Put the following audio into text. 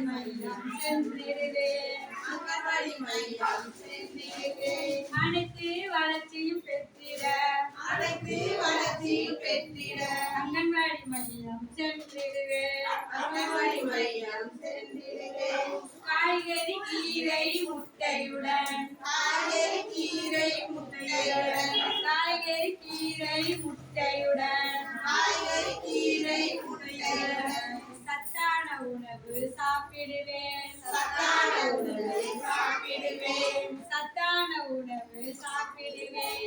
அங்கன்வாடி மையம் சென்றிடுதே அங்கன்வாடி மையம் சென்றிடுதே அனைத்து வளர்ச்சியும் பெற்றிட அனைத்து வளர்ச்சியும் பெற்றிட அங்கன்வாடி மையம் சென்றிடுதே அங்கன்வாடி மையம் சென்றிடுதே காய்கறி கீரை முட்டையுடன் காய்கறி கீரை முட்டையுடன் காய்கறி கீரை முட்டை சாப்பிடுவேன். சத்தான உணவு சாப்பிடுவேன். சத்தான உணவு சாப்பிடுவேன்.